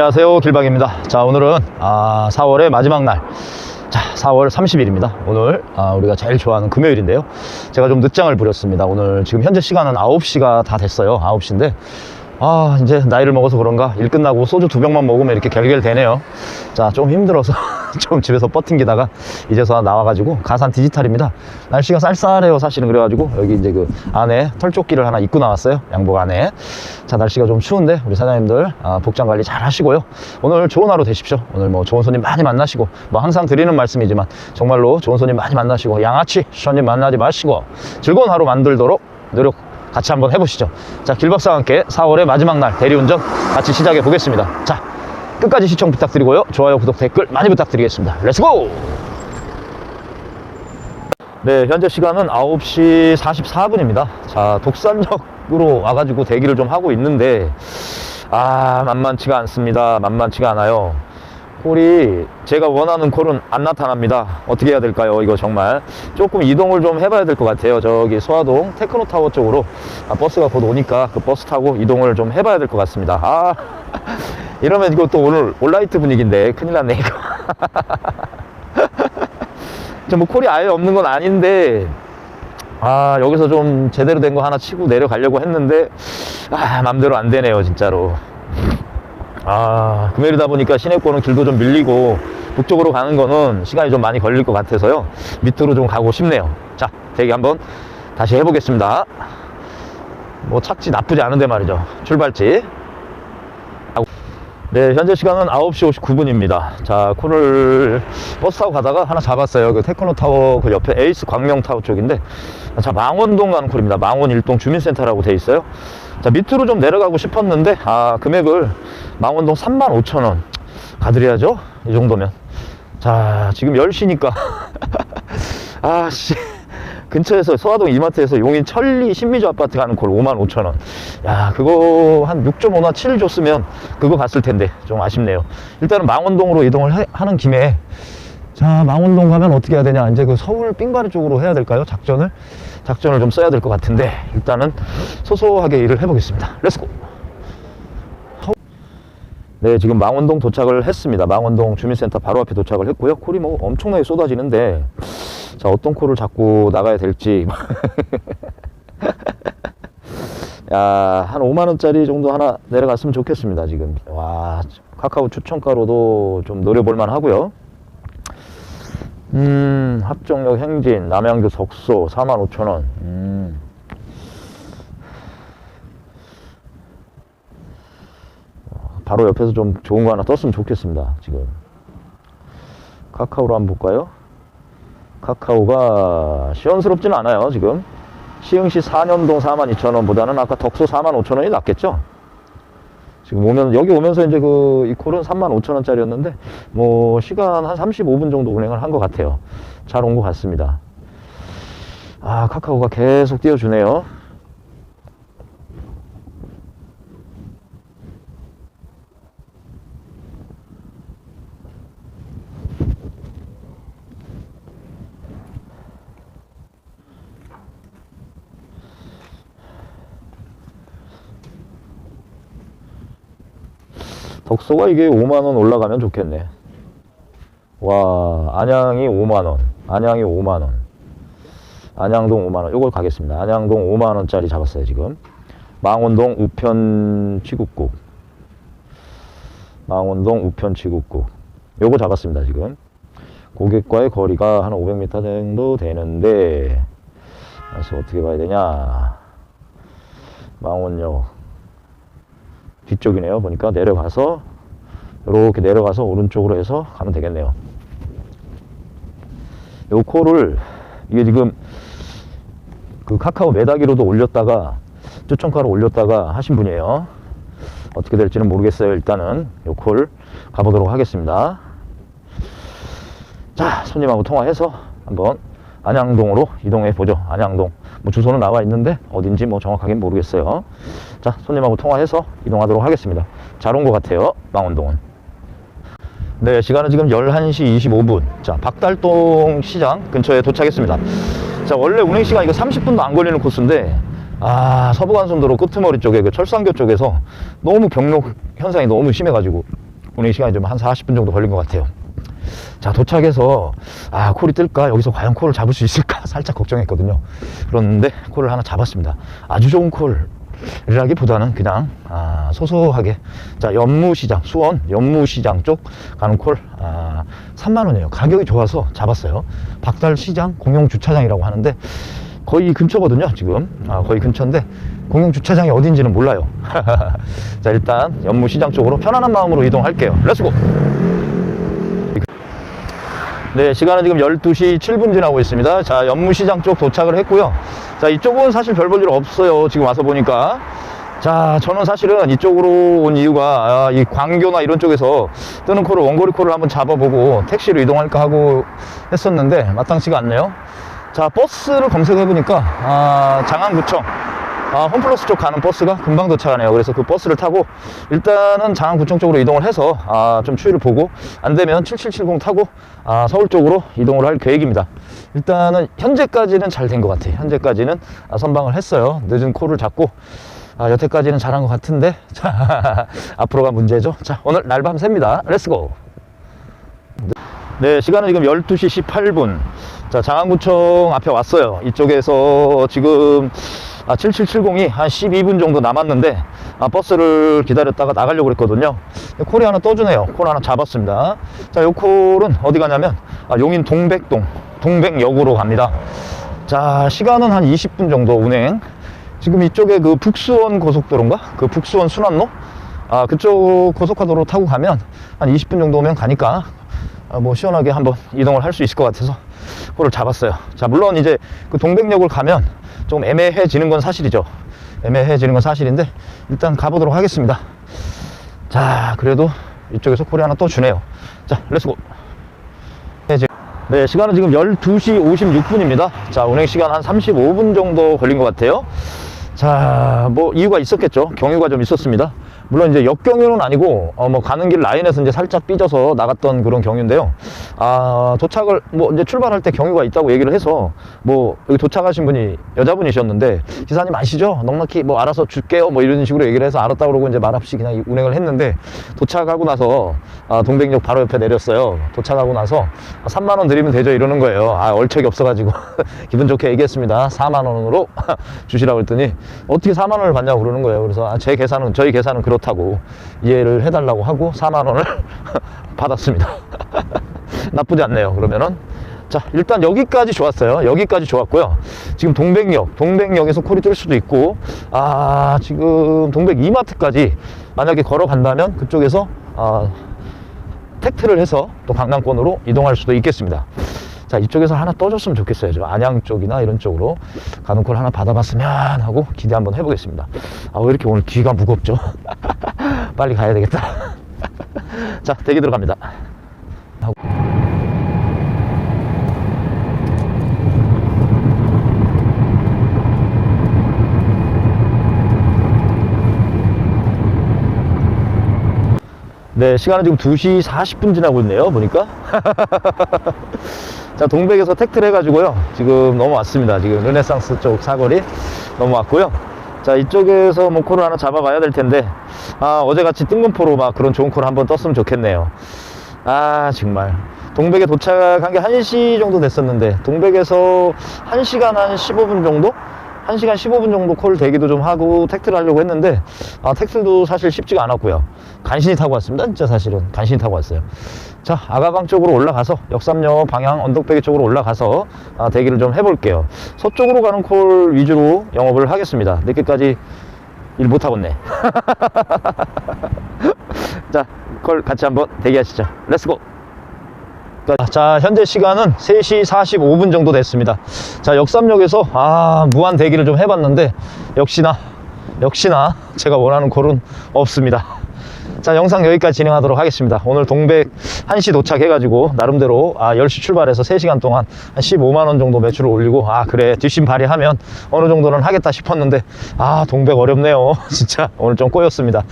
안녕하세요 길박입니다 자 오늘은 아, 4월의 마지막 날 자, 4월 30일입니다. 오늘 아, 우리가 제일 좋아하는 금요일인데요. 제가 좀 늦장을 부렸습니다. 오늘 지금 현재 시간은 9시가 다 됐어요. 9시인데 아, 이제 나이를 먹어서 그런가 일 끝나고 소주 두 병만 먹으면 이렇게 결결되네요. 자, 좀 힘들어서 좀 집에서 버팅기다가 이제서 나와가지고 가산 디지털입니다. 날씨가 쌀쌀해요, 사실은 그래가지고 여기 이제 그 안에 털조끼를 하나 입고 나왔어요. 양복 안에. 자, 날씨가 좀 추운데 우리 사장님들 아, 복장 관리 잘 하시고요. 오늘 좋은 하루 되십시오. 오늘 뭐 좋은 손님 많이 만나시고 뭐 항상 드리는 말씀이지만 정말로 좋은 손님 많이 만나시고 양아치 손님 만나지 마시고 즐거운 하루 만들도록 노력 같이 한번 해보시죠. 자, 길박사와 함께 4월의 마지막 날 대리운전 같이 시작해 보겠습니다. 자, 끝까지 시청 부탁드리고요. 좋아요, 구독, 댓글 많이 부탁드리겠습니다. 렛츠고! 네, 현재 시간은 9시 44분입니다. 자, 독산역으로 와가지고 대기를 좀 하고 있는데, 아, 만만치가 않습니다. 만만치가 않아요. 콜이 제가 원하는 콜은 안 나타납니다. 어떻게 해야 될까요? 이거 정말 조금 이동을 좀 해봐야 될 것 같아요. 저기 소화동 테크노타워 쪽으로 아, 버스가 곧 오니까 그 버스 타고 이동을 좀 해봐야 될 것 같습니다. 아 이러면 또 오늘 올라이트 분위기인데 큰일 났네 이거. 저뭐 콜이 아예 없는 건 아닌데 아 여기서 좀 제대로 된 거 하나 치고 내려가려고 했는데 아 맘대로 안 되네요 진짜로. 아, 금요일이다 보니까 시내권은 길도 좀 밀리고 북쪽으로 가는 거는 시간이 좀 많이 걸릴 것 같아서요. 밑으로 좀 가고 싶네요. 자, 대기 한번 다시 해보겠습니다. 뭐 착지 나쁘지 않은데 말이죠. 출발지. 네, 현재 시간은 9시 59분입니다. 자, 콜을 버스 타고 가다가 하나 잡았어요. 그 테크노 타워 그 옆에 에이스 광명 타워 쪽인데, 자, 망원동 가는 콜입니다. 망원 일동 주민센터라고 돼 있어요. 자, 밑으로 좀 내려가고 싶었는데, 아, 금액을 망원동 35,000원 가드려야죠. 이 정도면. 자, 지금 10시니까. 아, 씨. 근처에서 소화동 이마트에서 용인 천리 신미주 아파트 가는 콜 5만 5천 원. 야, 그거 한 6.5나 7 줬으면 그거 갔을 텐데 좀 아쉽네요. 일단은 망원동으로 이동을 해- 하는 김에 자, 망원동 가면 어떻게 해야 되냐? 이제 그 서울 삥바리 쪽으로 해야 될까요? 작전을? 작전을 좀 써야 될 것 같은데 일단은 소소하게 일을 해보겠습니다. 렛츠고! 네, 지금 망원동 도착을 했습니다. 망원동 주민센터 바로 앞에 도착을 했고요. 콜이 뭐 엄청나게 쏟아지는데 자, 어떤 콜을 잡고 나가야 될지. 야, 한 5만원짜리 정도 하나 내려갔으면 좋겠습니다, 지금. 와, 카카오 추천가로도 좀 노려볼만 하고요. 음, 합정역 행진, 남양주 적소 45,000원. 음. 바로 옆에서 좀 좋은 거 하나 떴으면 좋겠습니다, 지금. 카카오로 한번 볼까요? 카카오가 시원스럽지는 않아요, 지금. 시흥시 4년동 42,000원보다는 아까 덕소 45,000원이 낫겠죠? 지금 오면, 여기 오면서 이제 그, 이 콜은 35,000원짜리였는데, 뭐, 시간 한 35분 정도 운행을 한 것 같아요. 잘 온 것 같습니다. 아, 카카오가 계속 띄워주네요. 덕소가 이게 5만원 올라가면 좋겠네. 와, 안양이 5만원. 안양이 5만원. 안양동 5만원. 요걸 가겠습니다. 안양동 5만원짜리 잡았어요, 지금. 망원동 우편 취급국. 망원동 우편 취급국. 요거 잡았습니다, 지금. 고객과의 거리가 한 500m 정도 되는데, 그래서 어떻게 봐야 되냐. 망원역. 뒤쪽이네요. 보니까 내려가서 이렇게 내려가서 오른쪽으로 해서 가면 되겠네요. 요 콜을 이게 지금 그 카카오 메다기로도 올렸다가 추천가로 올렸다가 하신 분이에요. 어떻게 될지는 모르겠어요. 일단은 요 콜 가보도록 하겠습니다. 자, 손님하고 통화해서 한번 안양동으로 이동해 보죠. 안양동. 뭐 주소는 나와 있는데 어딘지 뭐 정확하게 모르겠어요. 자, 손님하고 통화해서 이동하도록 하겠습니다. 잘 온 것 같아요. 망원동은. 네, 시간은 지금 11시 25분. 자, 박달동 시장 근처에 도착했습니다. 자, 원래 운행 시간 이거 30분도 안 걸리는 코스인데, 아, 서부간선도로 끄트머리 쪽에 그 철산교 쪽에서 너무 경로 현상이 너무 심해가지고, 운행 시간이 좀 한 40분 정도 걸린 것 같아요. 자, 도착해서, 아, 콜이 뜰까? 여기서 과연 콜을 잡을 수 있을까? 살짝 걱정했거든요. 그런데 콜을 하나 잡았습니다. 아주 좋은 콜 이라기보다는 그냥, 아, 소소하게. 자, 연무시장, 수원 연무시장 쪽 가는 콜, 아, 3만원이에요. 가격이 좋아서 잡았어요. 박달시장 공용주차장이라고 하는데, 거의 근처거든요, 지금. 아, 거의 근처인데, 공용주차장이 어딘지는 몰라요. 자, 일단 연무시장 쪽으로 편안한 마음으로 이동할게요. 렛츠고! 네, 시간은 지금 12시 7분 지나고 있습니다. 자, 연무시장 쪽 도착을 했고요. 자, 이쪽은 사실 별 볼 일 없어요. 지금 와서 보니까. 자, 저는 사실은 이쪽으로 온 이유가 아, 이 광교나 이런 쪽에서 뜨는 코를 원거리 코를 한번 잡아보고 택시로 이동할까 하고 했었는데 마땅치가 않네요. 자, 버스를 검색해 보니까 아, 장안구청 아, 홈플러스 쪽 가는 버스가 금방 도착하네요. 그래서 그 버스를 타고 일단은 장안구청 쪽으로 이동을 해서 아, 좀 추위를 보고 안 되면 7770 타고 아, 서울 쪽으로 이동을 할 계획입니다. 일단은 현재까지는 잘 된 것 같아요. 현재까지는 아, 선방을 했어요. 늦은 코를 잡고 아, 여태까지는 잘한 것 같은데 자, 앞으로가 문제죠. 자, 오늘 날밤 셉니다. 렛츠고. 네, 시간은 지금 12시 18분. 자, 장안구청 앞에 왔어요. 이쪽에서 지금 아, 7770이 한 12분 정도 남았는데 아, 버스를 기다렸다가 나가려고 그랬거든요. 콜이 하나 떠주네요. 콜 하나 잡았습니다. 자, 요 콜은 어디 가냐면 아, 용인 동백동, 동백역으로 갑니다. 자, 시간은 한 20분 정도 운행. 지금 이쪽에 그 북수원 고속도로인가? 그 북수원 순환로? 아, 그쪽 고속화도로 타고 가면 한 20분 정도면 가니까 아, 뭐 시원하게 한번 이동을 할 수 있을 것 같아서 그걸 잡았어요. 자, 물론 이제 그 동백역을 가면 좀 애매해지는 건 사실이죠. 애매해지는 건 사실인데 일단 가보도록 하겠습니다. 자, 그래도 이쪽에서 콜이 하나 또 주네요. 자, 렛츠고. 네, 네, 시간은 지금 12시 56분입니다. 자, 운행 시간 한 35분 정도 걸린 것 같아요. 자, 뭐 이유가 있었겠죠. 경유가 좀 있었습니다. 물론 이제 역경유는 아니고 어, 뭐 가는 길 라인에서 이제 살짝 삐져서 나갔던 그런 경유인데요. 아, 도착을 뭐 이제 출발할 때 경유가 있다고 얘기를 해서 뭐 여기 도착하신 분이 여자분이셨는데 기사님 아시죠? 넉넉히 뭐 알아서 줄게요. 뭐 이런 식으로 얘기를 해서 알았다 그러고 이제 말없이 그냥 운행을 했는데 도착하고 나서 아, 동백역 바로 옆에 내렸어요. 도착하고 나서 3만 원 드리면 되죠 이러는 거예요. 아, 얼척이 없어가지고 기분 좋게 얘기했습니다. 4만 원으로 주시라고 했더니 어떻게 4만 원을 받냐고 그러는 거예요. 그래서 아, 제 계산은 저희 계산은 그렇 다고 이해를 해달라고 하고 4만 원을 받았습니다. 나쁘지 않네요. 그러면은 자 일단 여기까지 좋았어요. 여기까지 좋았고요. 지금 동백역, 동백역에서 콜이 뜰 수도 있고 아 지금 동백 이마트까지 만약에 걸어간다면 그쪽에서 아, 택트를 해서 또 강남권으로 이동할 수도 있겠습니다. 자, 이쪽에서 하나 떠줬으면 좋겠어요. 저 안양 쪽이나 이런 쪽으로 가는 콜 하나 받아봤으면 하고 기대 한번 해보겠습니다. 아, 왜 이렇게 오늘 귀가 무겁죠? 빨리 가야 되겠다. 자, 대기 들어갑니다. 하고. 네, 시간은 지금 2시 40분 지나고 있네요, 보니까. 자, 동백에서 택트를 해가지고요. 지금 넘어왔습니다. 지금 르네상스 쪽 사거리 넘어왔고요. 자, 이쪽에서 뭐 콜을 하나 잡아봐야 될 텐데, 아, 어제같이 뜬금포로 막 그런 좋은 콜 한번 떴으면 좋겠네요. 아, 정말. 동백에 도착한 게 1시 정도 됐었는데, 동백에서 1시간 한 15분 정도? 1시간 15분 정도 콜 대기도 좀 하고 택트를 하려고 했는데 아, 택트도 사실 쉽지가 않았고요. 간신히 타고 왔습니다. 진짜 사실은 간신히 타고 왔어요. 자, 아가강 쪽으로 올라가서 역삼역 방향 언덕배기 쪽으로 올라가서 아, 대기를 좀 해볼게요. 서쪽으로 가는 콜 위주로 영업을 하겠습니다. 늦게까지 일 못하겠네. 자, 콜 같이 한번 대기하시죠. 렛츠고! 자, 현재 시간은 3시 45분 정도 됐습니다. 자, 역삼역에서, 아, 무한 대기를 좀 해봤는데, 역시나, 역시나, 제가 원하는 콜은 없습니다. 자, 영상 여기까지 진행하도록 하겠습니다. 오늘 동백 1시 도착해가지고, 나름대로, 아, 10시 출발해서 3시간 동안 한 15만원 정도 매출을 올리고, 아, 그래, 뒷심 발휘하면 어느 정도는 하겠다 싶었는데, 아, 동백 어렵네요. 진짜, 오늘 좀 꼬였습니다.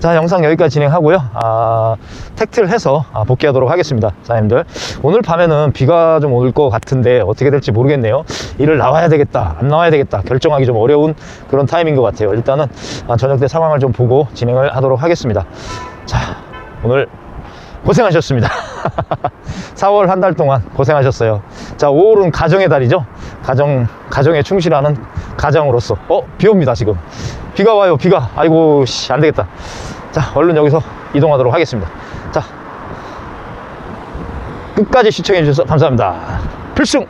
자, 영상 여기까지 진행하고요. 아, 택트를 해서 아, 복귀하도록 하겠습니다. 사장님들. 오늘 밤에는 비가 좀 올 것 같은데 어떻게 될지 모르겠네요. 일을 나와야 되겠다, 안 나와야 되겠다. 결정하기 좀 어려운 그런 타임인 것 같아요. 일단은 아, 저녁 때 상황을 좀 보고 진행을 하도록 하겠습니다. 자, 오늘 고생하셨습니다. 4월 한 달 동안 고생하셨어요. 자, 5월은 가정의 달이죠. 가정, 가정에 충실하는 가장으로서. 어, 비 옵니다, 지금. 비가 와요, 비가. 아이고, 씨, 안 되겠다. 자, 얼른 여기서 이동하도록 하겠습니다. 자, 끝까지 시청해주셔서 감사합니다. 필승!